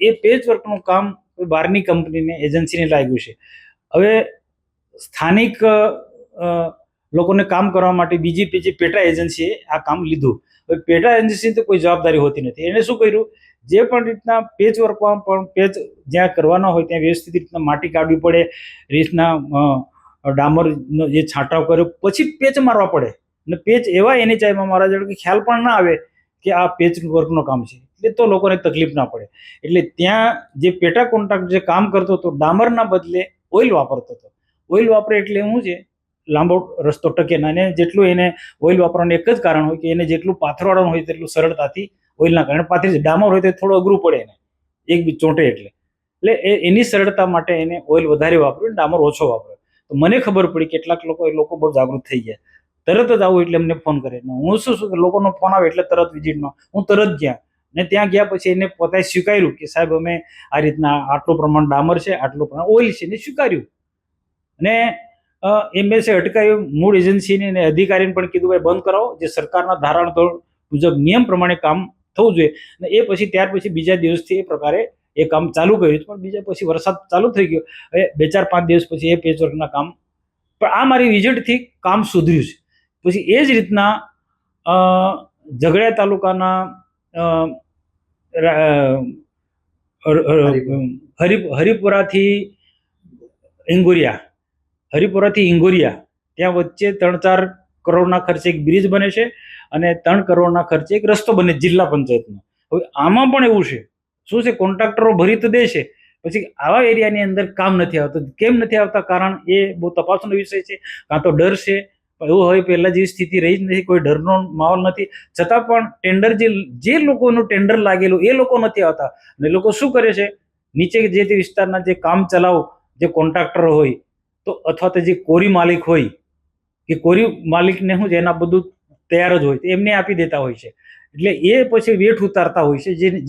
એ patch વર્કનું કામ બહારની કંપનીને, એજન્સીને લાગ્યું છે. હવે સ્થાનિક લોકોને કામ કરવા માટે બીજી બીજી પેટા એજન્સીએ આ કામ લીધું. હવે પેટા એજન્સી તો કોઈ જવાબદારી હોતી નથી. એણે શું કર્યું? જે પણ રીતના પેચ વર્કમાં પણ પેચ જ્યાં કરવાના હોય ત્યાં વ્યવસ્થિત રીતના માટી કાઢવી પડે, રીતના ડામરનો જે છાંટાવ કર્યો, પછી પેચ મારવા પડે. અને પેચ એવા એની ચાઈમાં મારા જોડે ખ્યાલ પણ ના આવે કે આ પેચ વર્કનું કામ છે. એટલે તો લોકોને તકલીફ ના પડે. એટલે ત્યાં જે પેટા કોન્ટ્રાક્ટ જે કામ કરતો હતો, ડામરના બદલે ઓઇલ વાપરતો હતો. ઓઇલ વાપરે એટલે શું છે, લાંબો રસ્તો ટકે ના અને જેટલું એને ઓઇલ વાપરવાનું એક જ કારણ હોય કે એને જેટલું પાથરવાળાનું હોય તેટલું સરળતાથી ઓઇલના કારણે પાથરી જાય. ડામર હોય તો થોડું અઘરું પડે એને. એક બી ચોંટે એટલે. એટલે એ, એની સરળતા માટે એને ઓઇલ વધારે વાપર્યું ડામર ઓછો વાપર્યો. તો મને ખબર પડી કેટલાક લોકો, એ લોકો બહુ જાગૃત થઈ ગયા. તરત જ આવું એટલે અમને ફોન કરે હું શું શું, લોકોનો ફોન આવે એટલે તરત વિઝિટમાં હું તરત ગયા. ને ત્યાં ગયા પછી એને પોતાએ સ્વીકાર્યું કે સાહેબ, અમે આ રીતના આટલું પ્રમાણ ડામર છે, આટલું પ્રમાણ ઓઇલ છે ને સ્વીકાર્યું. અને એમએસએ અટકાયું મૂળ એજન્સીને અને અધિકારીને પણ કીધું, ભાઈ, બંધ કરાવો. જે સરકારના ધારણ મુજબ નિયમ પ્રમાણે કામ થવું જોઈએ. અને એ પછી, ત્યાર પછી બીજા દિવસથી એ પ્રકારે એ કામ ચાલુ કર્યું. પણ બીજા પછી વરસાદ ચાલુ થઈ ગયો. હવે બે ચાર પાંચ દિવસ પછી એ પેચવર્કના કામ પણ આ મારી વિઝિટથી કામ સુધર્યું છે. પછી એ જ રીતના ઝઘડિયા તાલુકાના હરિ હરિપુરાથી ઇંગોરિયા. હરિપુરાથી ઇંગોરિયા. ત્યાં વચ્ચે ત્રણ ચાર કરોડના ખર્ચે એક બ્રિજ બને છે અને ત્રણ કરોડના ખર્ચે એક રસ્તો બને છે જિલ્લા પંચાયતનો. હવે આમાં પણ એવું છે. શું છે? કોન્ટ્રાક્ટરો ભરી તો દે છે. પછી આવા એરિયાની અંદર કામ નથી આવતું. કેમ નથી આવતા? કારણ એ બહુ તપાસનો વિષય છે. કાં તો ડર છે એવું હોય પહેલા જેવી સ્થિતિ રહી જ નથી, કોઈ ડરનો માહોલ નથી. છતાં પણ ટેન્ડર જે જે લોકોનું ટેન્ડર લાગેલું, એ લોકો નથી આવતા. અને લોકો શું કરે છે? નીચે જે તે વિસ્તારના જે કામ ચલાવ, જે કોન્ટ્રાક્ટર હોય, તો અથવા તો જે કોરી માલિક હોય કે કોરી માલિકને શું છે? એના બધું તૈયાર જ હોય એમને આપી દેતા હોય છે. એટલે એ પછી વેઠ ઉતારતા હોય છે, જે